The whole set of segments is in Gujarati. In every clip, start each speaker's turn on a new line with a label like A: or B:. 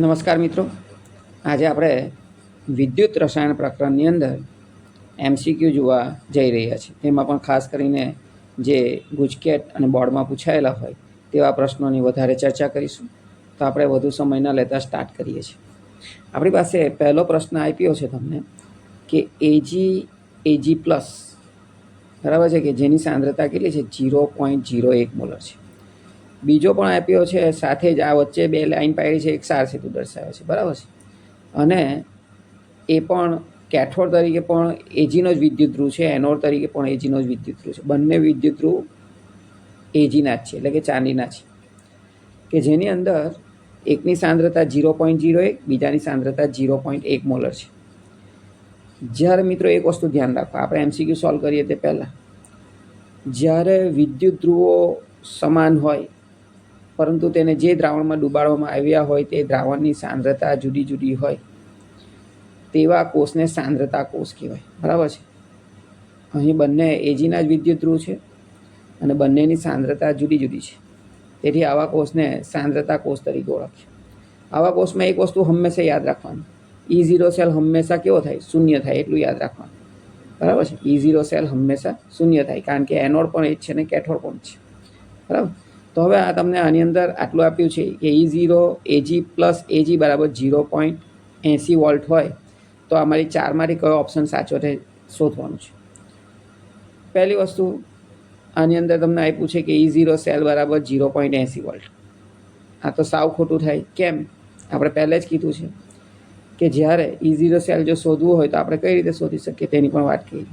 A: નમસ્કાર મિત્રો. આજે આપણે વિદ્યુત રસાયણ પ્રકરણની અંદર એમસીક્યુ જોવા જઈ રહ્યા છીએ. તેમાં પણ ખાસ કરીને જે ગુજકેટ અને બોર્ડમાં પૂછાયેલા હોય તેવા પ્રશ્નોની વધારે ચર્ચા કરીશું. તો આપણે વધુ સમય ન લેતા સ્ટાર્ટ કરીએ છીએ. આપણી પાસે પહેલો પ્રશ્ન આપ્યો છે તમને કે એજી એજી પ્લસ બરાબર છે કે જેની સાંદ્રતા કેટલી છે? જીરો પોઈન્ટ જીરો એક મોલર છે. બીજો પણ આપ્યો છે, સાથે જ આ વચ્ચે બે લાઈન પાડી છે, એક સાર સેતુ દર્શાવે છે, બરાબર છે? અને એ પણ કેથોડ તરીકે પણ એજીનો જ વિદ્યુત ધ્રુવ છે, એનોડ તરીકે પણ એજીનો જ વિદ્યુત ધ્રુવ છે. બંને વિદ્યુત ધ્રુવ એજીના જ છે, એટલે કે ચાંદીના છે. કે જેની અંદર એકની સાંદ્રતા જીરો પોઈન્ટ જીરો એક, બીજાની સાંદ્રતા ઝીરો પોઈન્ટ એક મોલર છે. જ્યારે મિત્રો એક વસ્તુ ધ્યાન રાખો, આપણે એમસીક્યુ સોલ્વ કરીએ તે પહેલાં. જ્યારે વિદ્યુત ધ્રુવો સમાન હોય પરંતુ તેને જે દ્રાવણમાં ડૂબાડવામાં આવ્યા હોય તે દ્રાવણની સાંદ્રતા જુદી જુદી હોય. તેવા કોષને સાંદ્રતા કોષ કહેવાય. બરાબર છે? અહીં બંને એજીના જ વિદ્યુત ધ્રુવ છે અને બંનેની સાંદ્રતા જુદી જુદી છે. તેથી આવા કોષને સાંદ્રતા કોષ તરીકે ઓળખીએ. આવા કોષમાં એક વસ્તુ હંમેશા યાદ રાખવાનું. ઈ ઝીરો સેલ હંમેશા કેવો થાય? શૂન્ય થાય એટલું યાદ રાખવાનું. બરાબર છે? ઈ ઝીરો સેલ હંમેશા શૂન્ય થાય. કારણ કે એનોડ પણ એ જ છે ને, કેથોડ પણ છે. બરાબર? તો હવે આ તમને આની અંદર આટલું આપ્યું છે કે ઈ ઝીરો એજી પ્લસ એજી બરાબર ઝીરો પોઈન્ટ એંસી વોલ્ટ હોય, તો અમારી ચારમાંથી કયો ઓપ્શન સાચો છે શોધવાનું છે. પહેલી વસ્તુ આની અંદર તમને આપ્યું છે કે ઈ ઝીરો સેલ બરાબર ઝીરો પોઈન્ટ એંસી વોલ્ટ. આ તો સાવ ખોટું થાય. કેમ? આપણે પહેલે જ કીધું છે કે જ્યારે ઈ ઝીરો સેલ જો શોધવું હોય તો આપણે કઈ રીતે શોધી શકીએ? તેની પણ વાત કરી.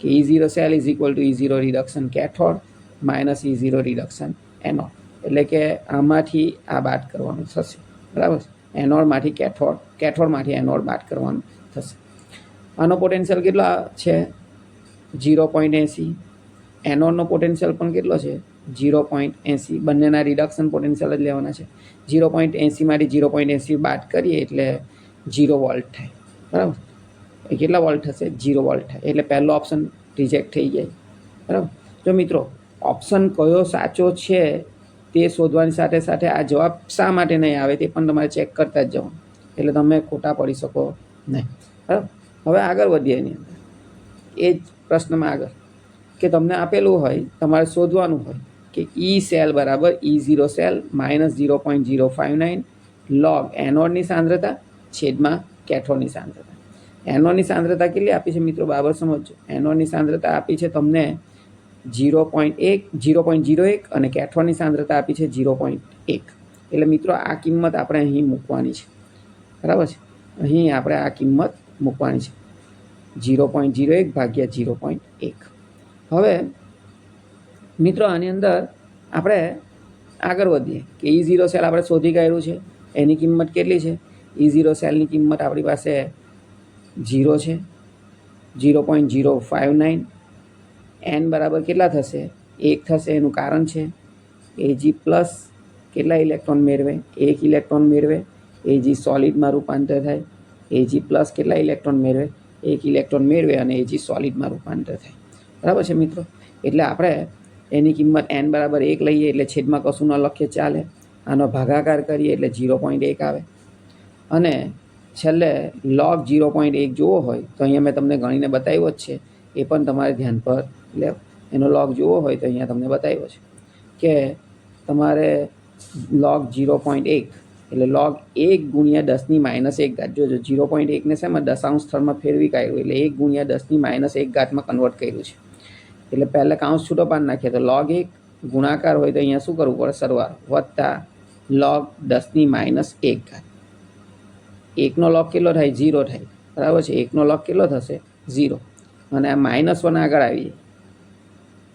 A: કે E zero cell is equal to E zero reduction cathode minus E zero reduction anode એટલે કે આમાંથી આ બાદ કરવાનું થશે. બરાબર? એનોડમાંથી કેથોડ, કેથોડમાંથી એનોડ બાદ કરવાનું થશે. આનો પોટેન્શિયલ કેટલો છે? ઝીરો પોઈન્ટ એંસી. એનોડનો પોટેન્શિયલ પણ કેટલો છે? ઝીરો પોઈન્ટ એંસી. બંનેના રિડક્શન પોટેન્શિયલ જ લેવાના છે. ઝીરો પોઈન્ટ એંસીમાંથી ઝીરો પોઈન્ટ એંસી બાદ કરીએ એટલે ઝીરો વોલ્ટ થાય. બરાબર? કેટલા વોલ્ટ થશે ઝીરો વોલ્ટ થાય. એટલે પહેલો ઓપ્શન રિજેક્ટ થઈ જાય. બરાબર? જો મિત્રો ઓપ્શન કયો સાચો છે તે શોધવાની સાથે સાથે આ જવાબ શા માટે નહીં આવે તે પણ તમારે ચેક કરતા જ જવું એટલે તમે ખોટા પડી શકો નહીં. બરાબર? હવે આગળ વધીએ એની અંદર. એ જ પ્રશ્નમાં આગળ. કે તમને આપેલું હોય, તમારે શોધવાનું હોય કે ઈ સેલ બરાબર E zero cell minus zero point zero five nine log એનોડની સાંદ્રતા છેદમાં કેથોડની સાંદ્રતા. એનોડની સાંદ્રતા કેટલી આપી છે મિત્રો? બરાબર સમજો. એનોડની સાંદ્રતા આપી છે તમને ઝીરો પોઈન્ટ એક ઝીરો પોઈન્ટ જીરો એક અને કેથોડની સાંદ્રતા આપી છે ઝીરો પોઈન્ટ એક. એટલે મિત્રો, આ કિંમત આપણે અહીં મૂકવાની છે. બરાબર છે? અહીં આપણે આ કિંમત મૂકવાની છે. જીરો પોઈન્ટ ઝીરો એક ભાગ્યા ઝીરો પોઈન્ટ એક. હવે, મિત્રો, આની અંદર આપણે આગળ વધીએ કે ઈ ઝીરો સેલ આપણે શોધી કાઢ્યું છે. એની કિંમત કેટલી છે? ઈ ઝીરો સેલની કિંમત આપણી પાસે ઝીરો છે. Zero point zero five nine N બરાબર કેટલા થશે? એક થશે, એનું કારણ છે. એજી પ્લસ કેટલા ઇલેક્ટ્રોન મેળવે? એક ઇલેક્ટ્રોન મેળવે. એજી સોલિડમાં રૂપાંતર થાય. એજી પ્લસ કેટલા ઇલેક્ટ્રોન મેળવે? એક ઇલેક્ટ્રોન મેળવે અને એજી સોલિડમાં રૂપાંતર થાય. બરાબર છે મિત્રો? એટલે આપણે એની કિંમત એન બરાબર એક લઈએ એટલે છેદમાં કશું ન લખીએ ચાલે. આનો ભાગાકાર કરીએ એટલે ઝીરો પોઈન્ટ એક આવે. અને છેલ્લે લોગ ઝીરો પોઈન્ટ એક જોવો હોય, તો અહીંયા મેં તમને ગણીને બતાવ્યો જ છે. એ પણ તમારે ધ્યાન પર લેવ એનો લોગ જોવો હોય તો અહીંયા તમને બતાવ્યો છે કે તમારે લોગ જીરો પોઈન્ટ એક એટલે લોગ એક ગુણ્યા દસની માઇનસ એક ઘાત. જોજો ઝીરો પોઈન્ટ એકને શેમાં દશાંશ સ્થળમાં ફેરવી કાઢ્યું એટલે એક ગુણ્યા દસની માઇનસ એક ઘાતમાં કન્વર્ટ કર્યું છે. એટલે પહેલાં કાઉન્સ છૂટો પાડ નાખીએ તો લોગ એક ગુણાકાર હોય તો અહીંયા શું કરવું પડે? સરવાળો વત્તા લોગ દસની માઇનસ એક ઘાત. એકનો લોગ કેટલો થાય? ઝીરો થાય. બરાબર છે? એકનો લોગ કેટલો થશે? ઝીરો. અને માઇનસ વન આગળ આવીએ.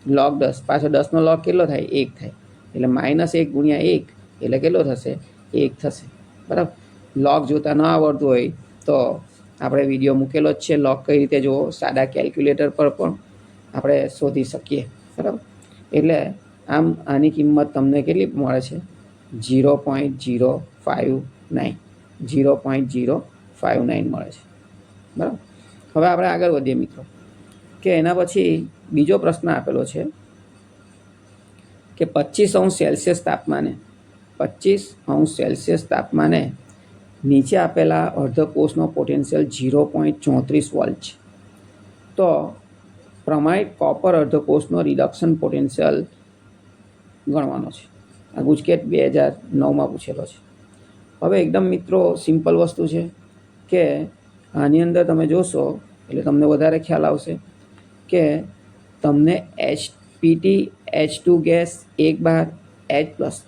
A: લોગ દસ, પાછો દસનો લોગ કેટલો થાય? એક થાય. એટલે માઇનસ એક ગુણ્યા એક, એટલે કેટલો થશે? એક થશે. બરાબર? લોગ જોતા ન આવડતું હોય તો આપણે વીડિયો મૂકેલો જ છે. લોગ કઈ રીતે જુઓ? સાદા કેલ્ક્યુલેટર પર પણ આપણે શોધી શકીએ. બરાબર? એટલે આમ આની કિંમત તમને કેટલી મળે છે? Zero point zero five nine zero point zero five nine મળે છે. બરાબર? હવે આપણે આગળ વધીએ મિત્રો. કે એના પછી બીજો પ્રશ્ન આપેલો છે કે પચીસ અંશ સેલ્સિયસ તાપમાને, પચીસ અંશ સેલ્સિયસ તાપમાને નીચે આપેલા અર્ધકોષનો પોટેન્શિયલ ઝીરો પોઈન્ટ ચોત્રીસ વોલ્ટ છે. તો પ્રમાણિત કોપર અર્ધકોષનો રિડક્શન પોટેન્શિયલ ગણવાનો છે. આ ગુજકેટ બે હજાર નવમાં પૂછેલો છે. હવે એકદમ મિત્રો સિમ્પલ વસ્તુ છે કે આની અંદર તમે જોશો, એટલે તમને વધારે ખ્યાલ આવશે કે તમને H PT H two gas એક બાર એચ પ્લસ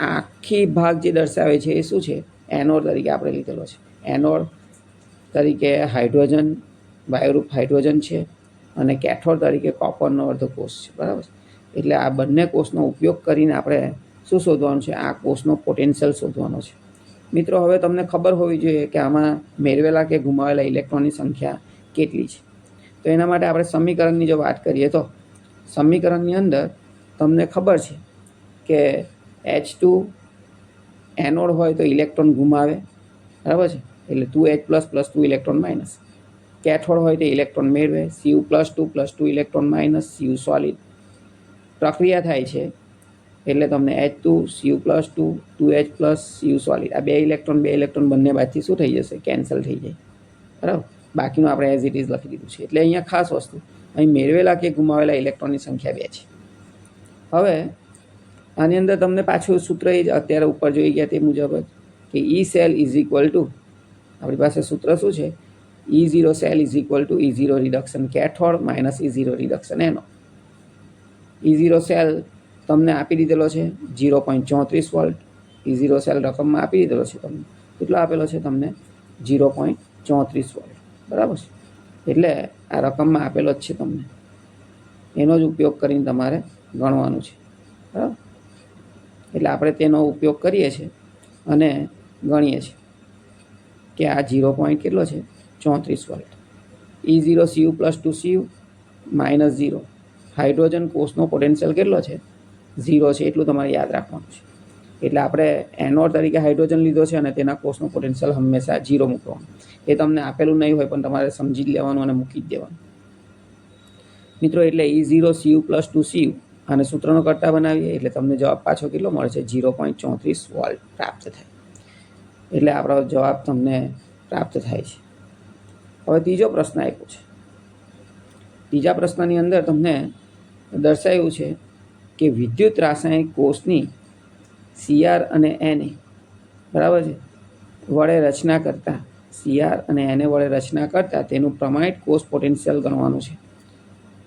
A: આખી ભાગ જે દર્શાવે છે એ શું છે? એનોર તરીકે આપણે લીધેલો છે. એનોર તરીકે હાઇડ્રોજન વાયુરૂપ હાઇડ્રોજન છે અને કેથોડ તરીકે કોપરનો અર્ધ કોષ છે. બરાબર એટલે આ બંને કોષનો ઉપયોગ કરીને આપણે શું શોધવાનું છે? આ કોષનો પોટેન્શિયલ શોધવાનો છે. મિત્રો, હવે તમને ખબર હોવી જોઈએ કે આમાં મેળવેલા કે ગુમાવેલા ઇલેક્ટ્રોનની સંખ્યા કેટલી છે. તો એના માટે આપણે સમીકરણની જો વાત કરીએ તો સમીકરણની અંદર તમને ખબર છે કે એચ ટુ એનોડ હોય તો ઇલેક્ટ્રોન ગુમાવે, બરાબર છે? એટલે two H plus plus two electron minus cathode હોય તો ઇલેક્ટ્રોન મેળવે CU plus two plus two electron minus CU solid પ્રક્રિયા થાય છે એટલે તમને H two CU plus two two H plus CU solid આ બે ઇલેક્ટ્રોન બે ઇલેક્ટ્રોન બંને બાજુથી શું થઈ જશે? કેન્સલ થઈ જાય. બરાબર? બાકીનું આપણે એઝ ઇટ ઇઝ લખી દીધું છે. એટલે અહીંયા ખાસ વસ્તુ, અહીં મેળવેલા કે ગુમાવેલા ઇલેક્ટ્રોનની સંખ્યા બે છે. હવે, આની અંદર તમને પાછું સૂત્ર એ જ અત્યારે ઉપર જોઈ ગયા તે મુજબ જ કે E cell is equal to આપણી પાસે સૂત્ર શું છે? E zero cell is equal to E zero reduction cathode minus E zero reduction anode E zero cell તમને આપી દીધેલો છે ઝીરો પોઈન્ટ ચોત્રીસ વોલ્ટ ઈ ઝીરો સેલ રકમમાં આપી દીધેલો છે તમને. કેટલો આપેલો છે તમને? ઝીરો પોઈન્ટ ચોત્રીસ વોલ્ટ બરાબર છે? એટલે આ રકમમાં આપેલો જ છે તમને. એનો જ ઉપયોગ કરીને તમારે ગણવાનું છે. બરાબર? એટલે આપણે તેનો ઉપયોગ કરીએ છીએ અને ગણીએ છીએ કે આ ઝીરો પોઈન્ટ કેટલો છે? ચોત્રીસ volt. E zero CU plus two CU minus zero hydrogen કોષનો potential કેટલો છે? ઝીરો છે, એટલું તમારે યાદ રાખવાનું છે. એટલે આપણે એનોર તરીકે હાઇડ્રોજન લીધો છે અને તેના કોષનો પોટેન્શિયલ હંમેશા ઝીરો મૂકવાનું. એ તમને આપેલું નહીં હોય, પણ તમારે સમજી લેવાનું અને મૂકી જ દેવાનું. મિત્રો, એટલે E zero CU plus two CU અને સૂત્રનો કરતા બનાવીએ, એટલે તમને જવાબ પાછો કેટલો મળે છે? ઝીરો પોઈન્ટ ચોત્રીસ વોલ્ટ પ્રાપ્ત થાય. એટલે આપણો જવાબ તમને પ્રાપ્ત થાય છે. હવે ત્રીજો પ્રશ્ન આપ્યો છે. ત્રીજા પ્રશ્નની અંદર તમને દર્શાવ્યું છે કે વિદ્યુત રાસાયણિક કોષની સીઆર અને એને. બરાબર છે? વડે રચના કરતા. સીઆર અને એને વડે રચના કરતા તેનું પ્રમાણિત કોષ પોટેન્શિયલ ગણવાનું છે.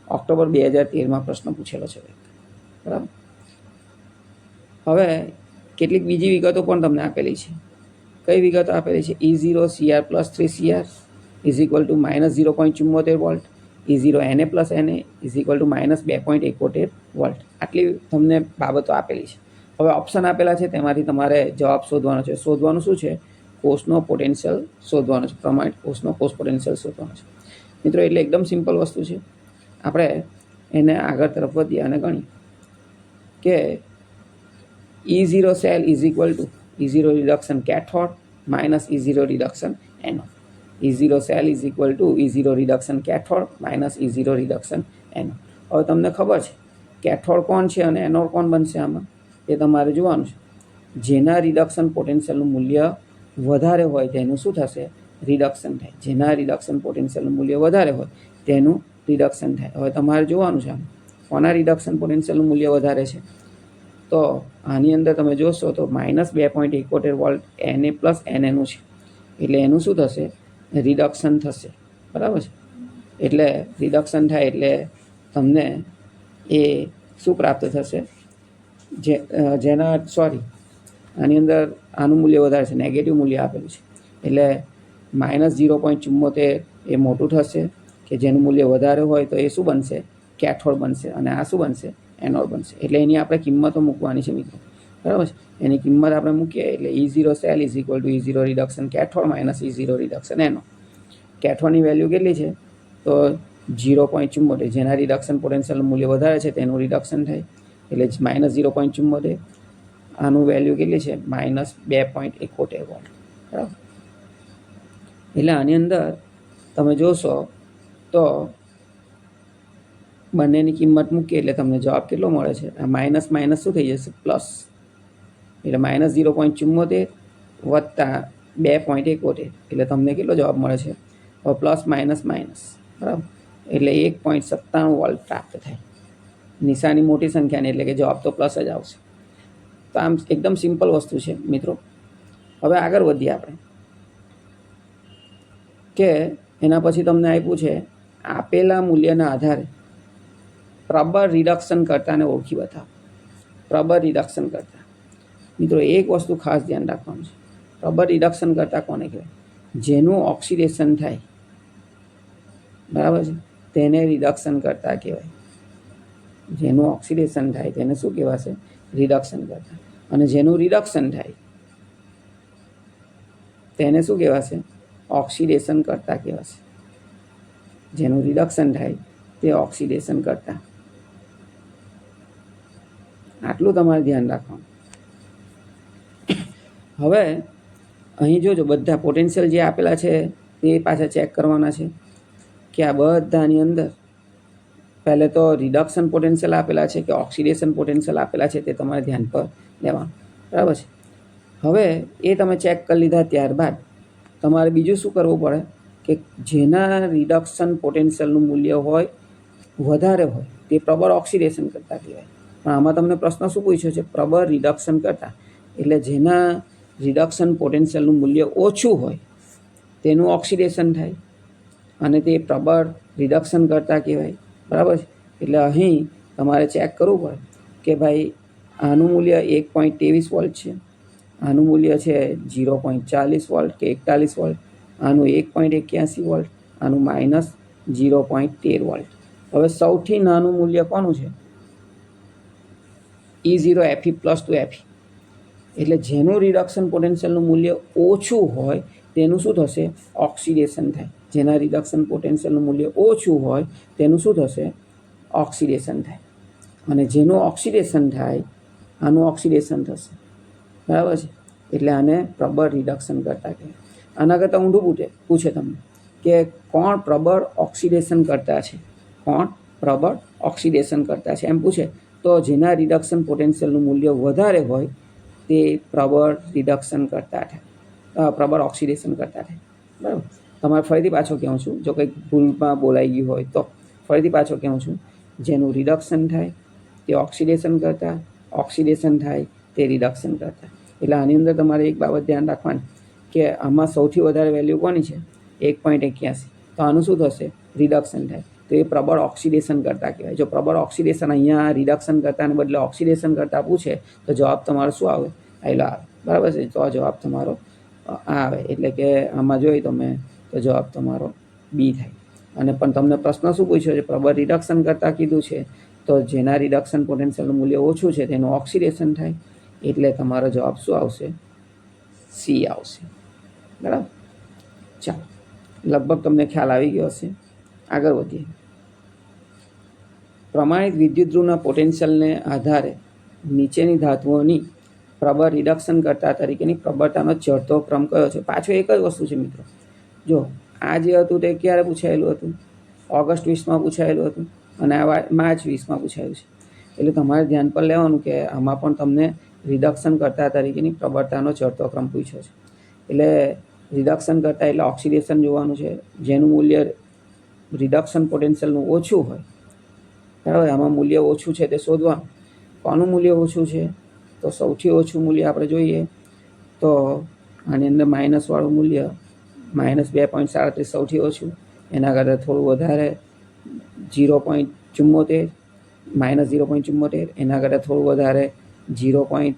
A: ઓક્ટોબર બે હજાર તેરમાં પ્રશ્ન પૂછેલો છે. બરાબર? હવે કેટલીક બીજી વિગતો પણ તમને આપેલી છે. કઈ વિગતો આપેલી છે? E zero CR plus three CR is equal to minus zero point ચુમ્મોતેર વોલ્ટ ઈ ઝીરો એને પ્લસ એને ઇઝ ઇક્વલ ટુ માઇનસ બે પોઈન્ટ એકોતેર વોલ્ટ આટલી તમને બાબતો આપેલી છે. હવે ઓપ્શન આપેલા છે, તેમાંથી તમારે જવાબ શોધવાનો છે. શોધવાનું શું છે? કોષનો પોટેન્શિયલ શોધવાનો છે. પ્રમાણિત કોષનો કોષ પોટેન્શિયલ શોધવાનો છે. મિત્રો, એટલે એકદમ સિમ્પલ વસ્તુ છે. આપણે એને આગળ તરફ વધીએ અને ગણી કે E zero cell is equal to E zero reduction cathode minus E zero reduction anode E zero cell is equal to E zero reduction cathode minus E zero reduction anode હવે તમને ખબર છે કેથોડ કોણ છે અને એનોડ કોણ બનશે આમાં? એ તમારે જોવાનું છે. જેના રિડક્શન પોટેન્શિયલનું મૂલ્ય વધારે હોય તેનું શું થશે? રિડક્શન થાય. જેના રિડક્શન પોટેન્શિયલનું મૂલ્ય વધારે હોય તેનું રિડક્શન થાય. હવે તમારે જોવાનું છે કોના રિડક્શન પોટેન્શિયલનું મૂલ્ય વધારે છે? તો આની અંદર તમે જોશો તો માઇનસ બે પોઈન્ટ એકોતેર વોલ્ટ એને પ્લસ એનએનું છે. એટલે એનું શું થશે? રિડક્શન થશે. બરાબર છે? એટલે રિડક્શન થાય એટલે તમને એ શું પ્રાપ્ત થશે? જે જેના સોરી આની અંદર આનું મૂલ્ય વધારે છે નેગેટિવ મૂલ્ય આપેલું છે. એટલે માઇનસ ઝીરો પોઈન્ટ ચુમ્મોતેર એ મોટું થશે કે જેનું મૂલ્ય વધારે હોય તો એ શું બનશે? કેથોડ બનશે. અને આ શું બનશે? એનોડ બનશે. એટલે એની આપણે કિંમતો મૂકવાની છે મિત્રો. બરાબર છે? એની કિંમત આપણે મૂકીએ એટલે E zero cell is equal to E zero reduction cathode minus E zero reduction anode કેથોડની value કેટલી છે? તો ઝીરો પોઈન્ટ ચુમ્મોતેર જેના રિડક્શન પોટેન્શિયલનું મૂલ્ય વધારે છે, તેનું રિડક્શન થાય. એટલે માઇનસ ઝીરો પોઈન્ટ ચુમ્મોતેર આનું વેલ્યુ કેટલી છે? માઇનસ બે પોઈન્ટ એકોતેર વોલ્ટ બરાબર? એટલે આની અંદર તમે જોશો તો બંનેની કિંમત મૂકીએ એટલે તમને જવાબ કેટલો મળે છે? આ માઇનસ માઇનસ શું થઈ જશે? પ્લસ. એટલે માઇનસ ઝીરો પોઈન્ટ ચુમ્મોતેર વત્તા બે પોઈન્ટ એકોતેર. એટલે તમને કેટલો જવાબ મળે છે? પ્લસ માઇનસ માઇનસ બરાબર? એટલે એક પોઈન્ટ સત્તાણું વોલ્ટ પ્રાપ્ત થાય. નિશાની મોટી સંખ્યાની, એટલે કે જવાબ તો પ્લસ જ આવશે. તો આમ એકદમ સિમ્પલ વસ્તુ છે, મિત્રો. હવે આગળ વધીએ આપણે. કે એના પછી તમને આપ્યું છે, આપેલા મૂલ્યના આધારે પ્રબળ રિડક્શન કરતાને ઓળખી બતાવો. પ્રબળ રિડક્શન કરતા. મિત્રો, એક વસ્તુ ખાસ ધ્યાન રાખવાનું છે. પ્રબળ રિડક્શન કરતા કોને કહેવાય? જેનું ઓક્સિડેશન થાય. બરાબર છે? તેને રિડક્શન કરતા કહેવાય. જેનું ઓક્સિડેશન થાય, તેને શું કહેવાશે? રિડક્શન કરતા. અને જેનું રિડક્શન થાય, તેને શું કહેવાશે? ઓક્સિડેશન કરતા કહેવાશે. જેનું રિડક્શન થાય, તે ઓક્સિડેશન કરતા. આટલું તમારે ધ્યાન રાખવાનું. હવે, અહીં જોજો, બધા પોટેન્શિયલ જે આપેલા છે, તે પાછા ચેક કરવાના છે. કે આ બધાની અંદર પહેલે તો રિડક્શન પોટેન્શિયલ આપેલા છે કે ઓક્સિડેશન પોટેન્શિયલ આપેલા છે તે તમારે ધ્યાન પર લેવાનું. બરાબર છે? હવે એ તમે ચેક કરી લીધા ત્યારબાદ તમારે બીજું શું કરવું પડે કે જેના રિડક્શન પોટેન્શિયલનું મૂલ્ય હોય, વધારે હોય, તે પ્રબળ ઓક્સિડેશન કરતાં કહેવાય. પણ આમાં તમને પ્રશ્ન શું પૂછ્યો છે? પ્રબળ રિડક્શન કરતાં. એટલે જેના રિડક્શન પોટેન્શિયલનું મૂલ્ય ઓછું હોય, તેનું ઓક્સિડેશન થાય. અને તે પ્રબળ રિડક્શન કરતાં કહેવાય. બરાબર છે? એટલે અહીં તમારે ચેક કરવું પડે કે ભાઈ આનું મૂલ્ય એક પોઈન્ટ ત્રેવીસ વોલ્ટ છે, આનું મૂલ્ય છે જીરો પોઈન્ટ ચાલીસ વોલ્ટ કે એકતાલીસ વોલ્ટ આનું એક પોઈન્ટ એક્યાસી વોલ્ટ આનું માઇનસ જીરો પોઈન્ટ તેર વોલ્ટ હવે સૌથી નાનું મૂલ્ય કોનું છે? ઈ ઝીરો એફી પ્લસ ટુ એફી એટલે જેનું રિડક્શન પોટેન્શિયલનું મૂલ્ય ઓછું હોય તેનું શું થશે? ઓક્સિડેશન થાય. જેના રિડક્શન પોટેન્શિયલનું મૂલ્ય ઓછું હોય, તેનું શું થશે? ઓક્સિડેશન થાય. અને જેનું ઓક્સિડેશન થાય, આનું ઓક્સિડેશન થશે. બરાબર છે? એટલે આને પ્રબળ રિડક્શન કરતા કહે આના કરતાં ઊંધું પૂછે પૂછે તમને કે કોણ પ્રબળ ઓક્સિડેશન કરતા છે? કોણ પ્રબળ ઓક્સિડેશન કરતા છે? એમ પૂછે, તો જેના રિડક્શન પોટેન્શિયલનું મૂલ્ય વધારે હોય, તે પ્રબળ રિડક્શન કરતા થાય. પ્રબળ ઓક્સિડેશન કરતા થાય. બરાબર? તમારે ફરીથી પાછો કહું છું? જો કંઈક ભૂલમાં બોલાઈ ગયું હોય તો ફરીથી પાછો કહું છું? જેનું રિડક્શન થાય, તે ઓક્સિડેશન કરતા ઓક્સિડેશન થાય, તે રિડક્શન કરતા. એટલે આની અંદર તમારે એક બાબત ધ્યાન રાખવાની કે આમાં સૌથી વધારે વેલ્યુ કોની છે? એક પોઈન્ટ એક્યાસી. તો આનું શું થશે? રિડક્શન થાય. તો એ પ્રબળ ઓક્સિડેશન કરતાં કહેવાય. જો પ્રબળ ઓક્સિડેશન અહીંયા રિડક્શન કરતાને બદલે ઓક્સિડેશન કરતાં પૂછે, તો જવાબ તમારો શું આવે? આયલો આવે. બરાબર છે? તો આ જવાબ તમારો આ આવે. એટલે કે આમાં જોઈએ તમે તો જવાબ તમારો બી થાય. અને પણ તમને પ્રશ્ન શું પૂછ્યો છે? પ્રબળ રિડક્શન કરતાં કીધું છે. તો જેના રિડક્શન પોટેન્શિયલનું મૂલ્ય ઓછું છે તેનું ઓક્સિડેશન થાય. એટલે તમારો જવાબ શું આવશે? સી આવશે. બરાબર? ચાલો. લગભગ તમને ખ્યાલ આવી ગયો હશે. આગળ વધીએ. પ્રમાણિત વિદ્યુત ધ્રુવના પોટેન્શિયલને આધારે નીચેની ધાતુઓની પ્રબળ રિડક્શન કરતા તરીકેની પ્રબળતાનો ચડતો ક્રમ કયો છે? પાછો એક જ વસ્તુ છે મિત્રો. જો આ જે હતું તે ક્યારે પૂછાયેલું હતું? ઓગસ્ટ વીસમાં પૂછાયેલું હતું અને આ માર્ચ વીસમાં પૂછાયું છે. એટલે તમારે ધ્યાન પર લેવાનું કે આમાં પણ તમને રિડક્શન કરતા તરીકેની પ્રબળતાનો ચડતો ક્રમ પૂછ્યો છે. એટલે રિડક્શન કરતા એટલે ઓક્સિડેશન જોવાનું છે. જેનું મૂલ્ય રિડક્શન પોટેન્શિયલનું ઓછું હોય, બરાબર? આમાં મૂલ્ય ઓછું છે તે શોધવાનું કોનું મૂલ્ય ઓછું છે? તો સૌથી ઓછું મૂલ્ય આપણે જોઈએ તો આની અંદર માઇનસવાળું મૂલ્ય માઇનસ બે પોઈન્ટ સાડત્રીસ સૌથી ઓછું. એના કરતાં થોડું વધારે જીરો પોઈન્ટ ચુમ્મોતેર માઇનસ ઝીરો પોઈન્ટ ચુમ્મોતેર એના કરતાં થોડું વધારે જીરો પોઈન્ટ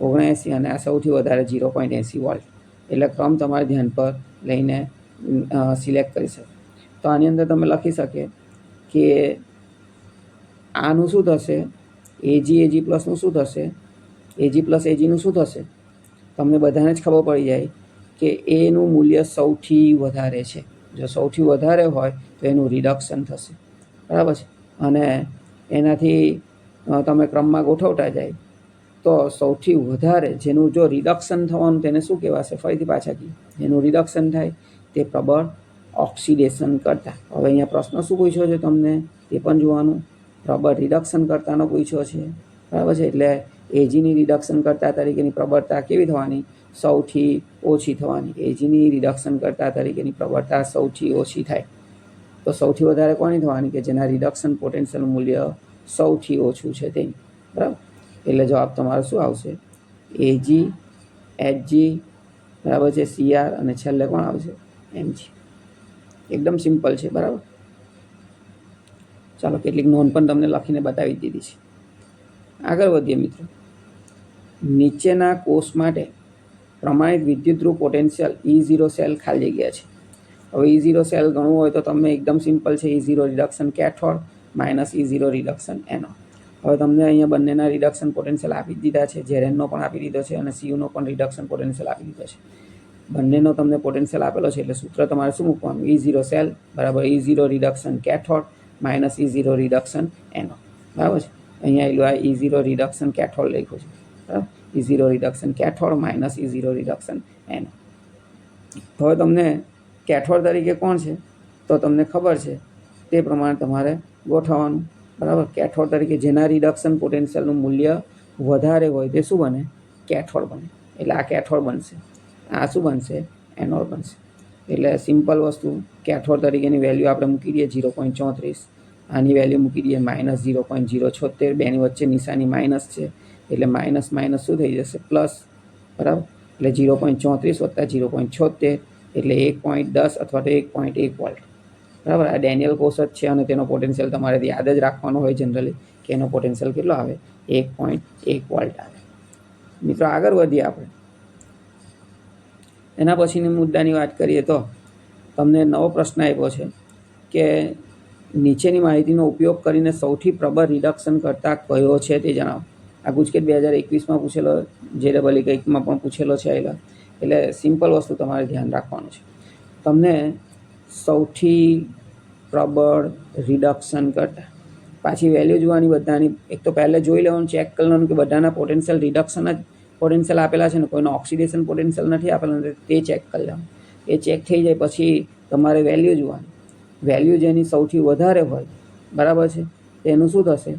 A: ઓગણએંસી અને આ સૌથી વધારે જીરો પોઈન્ટ એંસી વોલ્ટ. એટલે ક્રમ તમારે ધ્યાન પર લઈને સિલેક્ટ કરી શકો. તો આની અંદર તમે લખી શકે કે આનું શું થશે? એજી એજી પ્લસનું શું થશે? એજી પ્લસ એજીનું શું થશે? તમને બધાને જ ખબર પડી જાય કે એનું મૂલ્ય સૌથી વધારે છે. જો સૌથી વધારે હોય તો એનું રિડક્શન થશે. બરાબર છે? અને એનાથી તમે ક્રમમાં ગોઠવતા જાય તો સૌથી વધારે જેનું જો રિડક્શન થવાનું તેને શું કહેવાશે? ફરીથી પાછા કહીએ જેનું રિડક્શન થાય તે પ્રબળ ઓક્સિડેશન કરતા. હવે અહીંયા પ્રશ્ન શું પૂછ્યો છે તમને? તે પણ જોવાનું. પ્રબળ રિડક્શન કરતાનો પૂછ્યો છે. બરાબર છે? એટલે એજીની રિડક્શન કરતા તરીકેની પ્રબળતા કેવી થવાની? સૌથી ઓછી થવાની. એજીની રિડક્શન કરતા તરીકેની પ્રબળતા સૌથી ઓછી થાય. તો સૌથી વધારે કોની થવાની? કે જેના રિડક્શન પોટેન્શિયલ મૂલ્ય સૌથી ઓછું છે તેની. બરાબર? એટલે જવાબ તમારો શું આવશે? એજી એચજી બરાબર છે? સીઆર અને છેલ્લે કોણ આવશે? એમજી. એકદમ સિમ્પલ છે, બરાબર? ચાલો, કેટલીક નોંધ પણ તમને લખીને બતાવી દીધી છે. આગળ વધીએ મિત્રો. નીચેના કોષ માટે પ્રમાણિત વિદ્યુતરૂપ પોટેન્શિયલ ઈ ઝીરો સેલ ખાલી જગ્યા છે. હવે ઈ ઝીરો સેલ ગણવું હોય તો તમને એકદમ સિમ્પલ છે E zero reduction cathode minus E zero reduction anode હવે તમને અહીંયા બંનેના રિડક્શન પોટેન્શિયલ આપી દીધા છે ઝેરેનનો પણ આપી દીધો છે અને સીયુનો પણ રિડક્શન પોટેન્શિયલ આપી દીધો છે. બંનેનો તમને પોટેન્શિયલ આપેલો છે એટલે સૂત્ર તમારે શું મૂકવાનું? ઈ ઝીરો સેલ બરાબર E zero reduction cathode minus E zero reduction anode બરાબર છે? અહીંયા એલું આ ઈ ઝીરો રિડક્શન કેથોડ લખ્યું છે. બરાબર? E zero reduction cathode minus E zero reduction anode હવે તમને કેથોડ તરીકે કોણ છે? તો તમને ખબર છે, તે પ્રમાણે તમારે ગોઠવવાનું. બરાબર? કેથોડ તરીકે જેના રિડક્શન પોટેન્શિયલનું મૂલ્ય વધારે હોય તે શું બને? કેથોડ બને. એટલે આ કેથોડ બનશે. આ શું બનશે? એનોડ બનશે. એટલે સિમ્પલ વસ્તુ કેથોડ તરીકેની વેલ્યુ આપણે મૂકી દઈએ ઝીરો પોઈન્ટ ચોત્રીસ. આની વેલ્યુ મૂકી દઈએ માઇનસ ઝીરો પોઈન્ટ ઝીરો છોતેર. બેની વચ્ચે નિશાની માઇનસ છે. એટલે માઇનસ માઇનસ શું થઈ જશે? પ્લસ, બરાબર? એટલે ઝીરો પોઈન્ટ ચોત્રીસ વત્તા ઝીરો પોઈન્ટ છોતેર એટલે એક પોઈન્ટ દસ અથવા તો એક પોઈન્ટ એક વોલ્ટ. બરાબર? આ ડેનિયલ કોષ જ છે અને તેનો પોટેન્શિયલ તમારે યાદ જ રાખવાનો હોય જનરલી કે એનો પોટેન્શિયલ કેટલો આવે? એક પોઈન્ટ એક વોલ્ટ આવે. મિત્રો, આગળ વધીએ આપણે. એના પછીની મુદ્દાની વાત કરીએ તો તમને નવો પ્રશ્ન આપ્યો છે કે નીચેની માહિતીનો ઉપયોગ કરીને સૌથી પ્રબળ રિડક્શન કરતા કયો છે તે જણાવો. આ ગુજકેટ બે હજાર એકવીસમાં પૂછેલો, જે ડબલ એકમાં પણ પૂછેલો છે એટલે એટલે સિમ્પલ વસ્તુ તમારે ધ્યાન રાખવાનું છે. તમને સૌથી પ્રબળ રિડક્શન કટ, પાછી વેલ્યુ જોવાની બધાની, એક તો પહેલાં જોઈ લેવાનું, ચેક કરવાનું કે બધાના પોટેન્શિયલ રિડક્શન જ પોટેન્શિયલ આપેલા છે ને, કોઈનો ઓક્સિડેશન પોટેન્શિયલ નથી આપેલા તે ચેક કરી લેવાનું. એ ચેક થઈ જાય પછી તમારે વેલ્યુ જોવાની. વેલ્યુ જેની સૌથી વધારે હોય, બરાબર છે? તેનું શું થશે?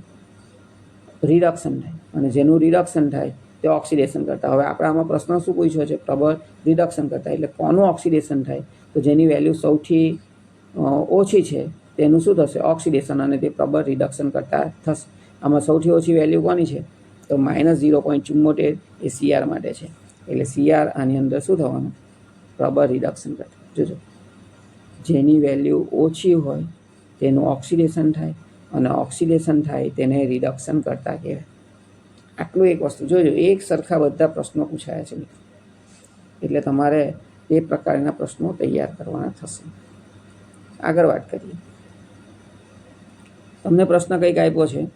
A: રિડક્શન થાય. અને જેનું રિડક્શન થાય તે ઓક્સિડેશન કરતા. હવે આપણે આમાં પ્રશ્ન શું પૂછ્યો છે? પ્રબળ રિડક્શન કરતા. એટલે કોનું ઓક્સિડેશન થાય? તો જેની વેલ્યુ સૌથી ઓછી છે, તેનું શું થશે? ઓક્સિડેશન અને તે પ્રબળ રિડક્શન કરતા થશે. આમાં સૌથી ઓછી વેલ્યુ કોની છે? તો માઇનસ ઝીરો પોઈન્ટ ચુમ્મોતેર એ સીઆર માટે છે. એટલે સીઆર આની અંદર શું થવાનું? પ્રબળ રિડક્શન કરતા. જોજો. જેની વેલ્યુ ઓછી હોય, તેનું ઓક્સિડેશન થાય. અને ઓક્સિડેશન થાય તેને રિડક્શન કરતા કહેવાય. આટલું એક વસ્તુ. જોજો એક સરખા બધા પ્રશ્નો પૂછાયા છે મિત્રો. એટલે તમારે એ પ્રકારના પ્રશ્નો તૈયાર કરવાના થશે. આગળ વાત કરીએ. તમને પ્રશ્ન કંઈક આપ્યો છે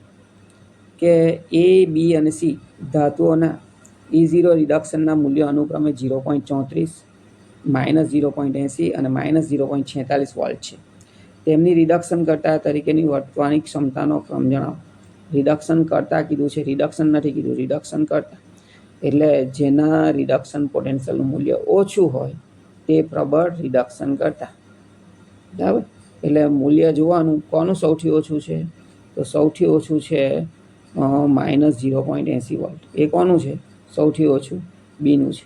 A: કે એ બી અને સી ધાતુઓના ઈ ઝીરો રિડક્શનના મૂલ્યો અનુક્રમે ઝીરો પોઈન્ટ ચોત્રીસ માઇનસ ઝીરો પોઈન્ટ એંસી અને માઇનસ ઝીરો પોઈન્ટ છેતાલીસ વોલ્ટ છે. તેમની રિડક્શન કરતા તરીકેની વર્તવાની ક્ષમતાનો ક્રમ જણાવો. રિડક્શન કરતા કીધું છે રિડક્શન નથી કીધું રિડક્શન કરતા. એટલે જેના રિડક્શન પોટેન્શિયલનું મૂલ્ય ઓછું હોય, તે પ્રબળ રિડક્શન કરતા. બરાબર? એટલે મૂલ્ય જોવાનું કોનું સૌથી ઓછું છે? તો સૌથી ઓછું છે માઇનસ ઝીરો પોઈન્ટ એંસી વોલ્ટ એ કોનું છે? સૌથી ઓછું બીનું છે.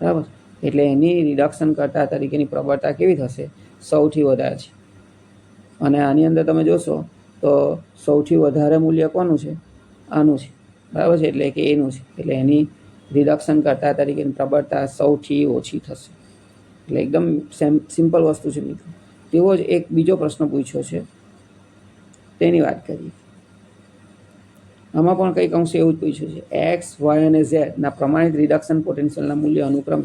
A: બરાબર? એટલે એની રિડક્શન કરતા તરીકેની પ્રબળતા કેવી થશે? સૌથી વધારે છે. અને આની અંદર તમે જોશો તો સૌથી વધારે મૂલ્ય કોનું છે? આનું છે. બરાબર છે? એટલે કે એનું છે. એટલે એની રિડક્શન કરતા તરીકેની પ્રબળતા સૌથી ઓછી થશે. એટલે એકદમ સેમ સિમ્પલ વસ્તુ છે મિત્રો. તેવો જ એક બીજો પ્રશ્ન પૂછ્યો છે. તેની વાત કરીએ. આમાં પણ કંઈક અંશે એવું જ પૂછ્યું છે. એક્સ વાય અને ઝેડના પ્રમાણિત રિડક્શન પોટેન્શિયલના મૂલ્ય અનુક્રમે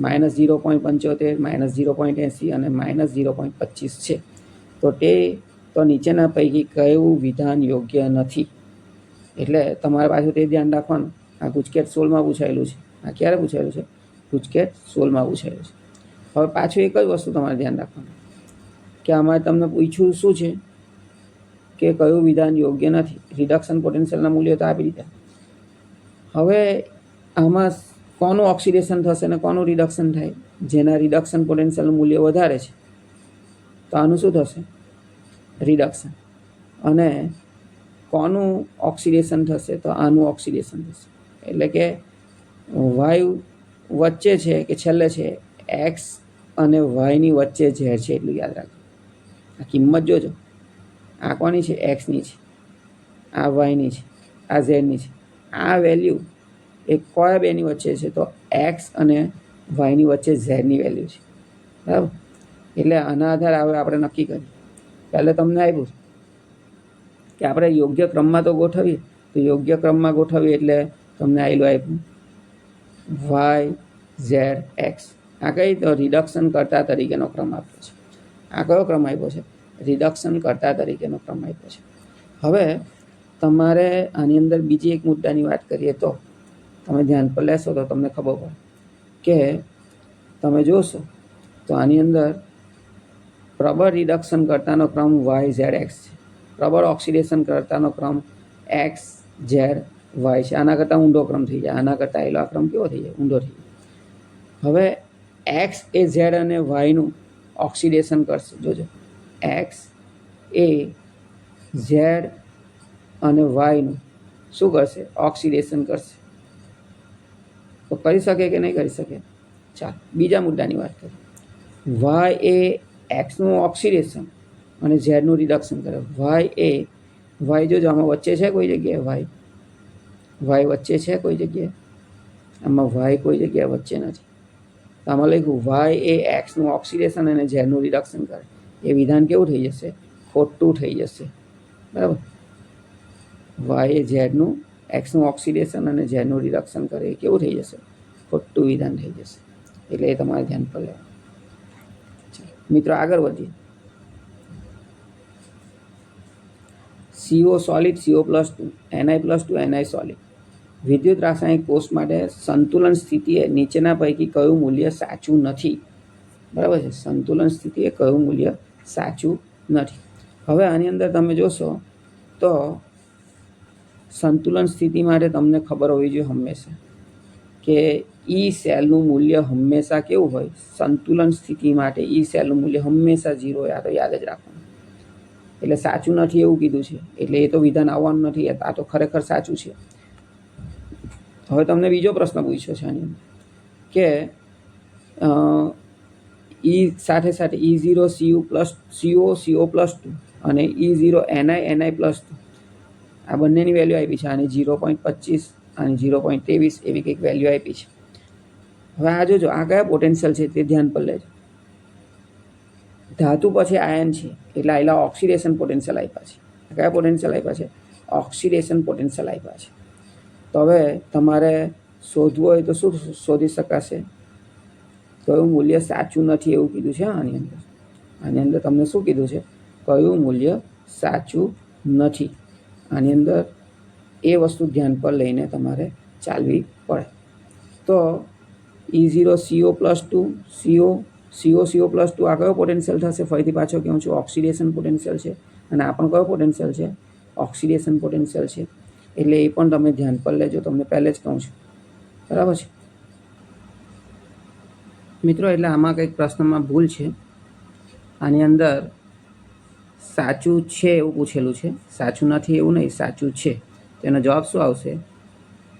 A: માઇનસ ઝીરો પોઈન્ટ પંચોતેર માઇનસ ઝીરો પોઈન્ટ એંસી અને માઇનસ ઝીરો પોઈન્ટ પચીસ છે. તો તે તો નીચેના પૈકી કયું વિધાન યોગ્ય નથી? એટલે તમારે પાછું તે ધ્યાન રાખવાનું. આ ગુજકેટ સોલમાં પૂછાયેલું છે. આ ક્યારે પૂછાયેલું છે? ગુજકેટ સોલમાં પૂછાયેલું છે. હવે પાછું એક જ વસ્તુ તમારે ધ્યાન રાખવાનું? કે આમાં તમને પૂછ્યું શું છે? કે કયું વિધાન યોગ્ય નથી? રિડક્શન પોટેન્શિયલના મૂલ્યો તો આપી દીધા. હવે આમાં કોનું ઓક્સિડેશન થશે અને કોનું રિડક્શન થાય? જેના રિડક્શન પોટેન્શિયલનું મૂલ્ય વધારે છે. તો આનું શું થશે? રિડક્શન. અને કોનું ઓક્સિડેશન થશે તો આનું ઓક્સિડેશન થશે. એટલે કે વાયુ વચ્ચે છે કે છેલ્લે છે, એક્સ અને વાયની વચ્ચે ઝેર છે એટલું યાદ રાખજો. આ કિંમત જોજો. આ કોની છે? એક્સની છે. આ વાયની છે. આ ઝેડની છે. આ વેલ્યુ એ કયા બેની વચ્ચે છે? તો એક્સ અને વાયની વચ્ચે ઝેડની વેલ્યુ છે. બરાબર? એટલે આના આધારે હવે આપણે નક્કી કરીએ. પહેલાં તમને આપ્યું કે આપણે યોગ્ય ક્રમમાં તો ગોઠવીએ, તો યોગ્ય ક્રમમાં ગોઠવીએ એટલે તમને આવેલું આપ્યું વાય ઝેડ એક્સ. આ કઈ તો રિડક્શન કરતા તરીકેનો ક્રમ આપ્યો છે. આ કયો ક્રમ આપ્યો છે? રિડક્શન કરતા તરીકેનો ક્રમ આપ્યો છે. હવે તમારે આની અંદર બીજી એક મુદ્દાની વાત કરીએ તો તમે ધ્યાન પર લેશો તો તમને ખબર પડે કે તમે જોશો તો આની અંદર પ્રબળ રિડક્શન કરતાનો ક્રમ વાય ઝેડ એક્સ છે. પ્રબળ ઓક્સિડેશન કરતાનો ક્રમ એક્સ ઝેડ વાય છે. આના કરતાં ઊંડો ક્રમ થઈ જાય. આના કરતાં એલો આ ક્રમ કેવો થઈ જાય? ઊંડો થઈ જાય. હવે એક્સ એ ઝેડ અને વાયનું ઓક્સિડેશન કરશે. જોજો. એક્સ એ ઝેડ અને વાયનું શું કરશે? ઓક્સિડેશન કરશે. તો કરી શકે કે નહીં કરી શકે? ચાલ, બીજા મુદ્દાની વાત કરીએ. વાય એ એક્સનું ઓક્સિડેશન અને ઝેડનું રિડક્શન કરે. વાય એ વાય જોજો આમાં વચ્ચે છે કોઈ જગ્યાએ? વાય વાય વચ્ચે છે કોઈ જગ્યાએ? આમાં વાય કોઈ જગ્યાએ વચ્ચે નથી. તો આમાં લખ્યું વાય એ એક્સનું ઓક્સિડેશન અને ઝેડનું રિડક્શન કરે. એ વિધાન કેવું થઈ જશે? ખોટું થઈ જશે. બરાબર? વાય એ ઝેડનું એક્સનું ઓક્સિડેશન અને ઝેડનું રિડક્શન કરે. એ કેવું થઈ જશે? ખોટું વિધાન થઈ જશે. એટલે એ તમારે ધ્યાન પર લેવાનું. મિત્રો, આગળ વધીએ. CO solid CO plus two NI plus two NI solid વિદ્યુત રાસાયણિક કોષ માટે સંતુલન સ્થિતિએ નીચેના પૈકી કયું મૂલ્ય સાચું નથી? બરાબર છે. સંતુલન સ્થિતિએ કયું મૂલ્ય સાચું નથી? હવે આની અંદર તમે જોશો તો સંતુલન સ્થિતિ માટે તમને ખબર હોવી જોઈએ હંમેશા કે ઈ સેલનું મૂલ્ય હંમેશા કેવું હોય? સંતુલન સ્થિતિ માટે એ સેલનું મૂલ્ય હંમેશા ઝીરો હોય. આ તો યાદ જ રાખવાનું. એટલે સાચું નથી એવું કીધું છે. એટલે એ તો વિધાન આવવાનું નથી. આ તો ખરેખર સાચું છે. હવે તમને બીજો પ્રશ્ન પૂછ્યો છે આની કે ઈ સાથે સાથે E zero CU plus CO CO plus two અને E zero NI NI plus two આ બંનેની વેલ્યુ આપી છે. આની ઝીરો પોઈન્ટ પચીસ અને ઝીરો પોઈન્ટ ત્રેવીસ એવી કંઈક વેલ્યુ આપી છે. હવે આ જોજો, આ કયા પોટેન્શિયલ છે તે ધ્યાન પર લેજો. ધાતુ પછી આયન છે, એટલે આયલા ઓક્સિડેશન પોટેન્શિયલ આપ્યા છે. આ કયા પોટેન્શિયલ આપ્યા છે? ઓક્સિડેશન પોટેન્શિયલ આપ્યા છે. તો હવે તમારે શોધવું હોય તો શું શોધી શકાશે? કયું મૂલ્ય સાચું નથી એવું કીધું છે આની અંદર. આની અંદર તમને શું કીધું છે? કયું મૂલ્ય સાચું નથી. આની અંદર એ વસ્તુ ધ્યાન પર લઈને તમારે ચાલવી પડે. તો E zero CO plus two CO CO CO plus two આ કયો પોટેન્શિયલ થશે? ફરીથી પાછો કહું છું ઓક્સિડેશન પોટેન્શિયલ છે. અને આ પણ કયો પોટેન્શિયલ છે? ઓક્સિડેશન પોટેન્શિયલ છે. એટલે એ પણ તમે ધ્યાન પર લેજો, તમને પહેલે જ કહું છું. બરાબર છે? મિત્રો, એટલે આમાં કંઈક પ્રશ્નમાં ભૂલ છે. આની અંદર સાચું છે એવું પૂછેલું છે. સાચું નથી એવું નહીં, સાચું છે. તેનો જવાબ શું આવશે?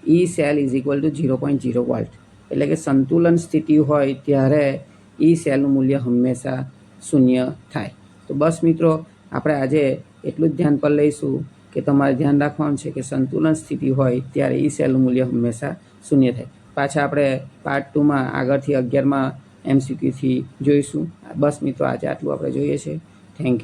A: E cell is equal to zero point zero volt એટલે કે સંતુલન સ્થિતિ હોય ત્યારે ઈ સેલનું મૂલ્ય હંમેશા શૂન્ય થાય. તો બસ મિત્રો, આપણે આજે એટલું જ ધ્યાન પર લઈશું કે તમારે ધ્યાન રાખવાનું છે કે સંતુલન સ્થિતિ હોય ત્યારે ઈ સેલનું મૂલ્ય હંમેશા શૂન્ય થાય. પાછા આપણે પાર્ટ ટુમાં આગળથી અગિયારમાં એમસીક્યુથી જોઈશું. બસ મિત્રો, આજે આટલું આપણે જોઈએ છે. Thank you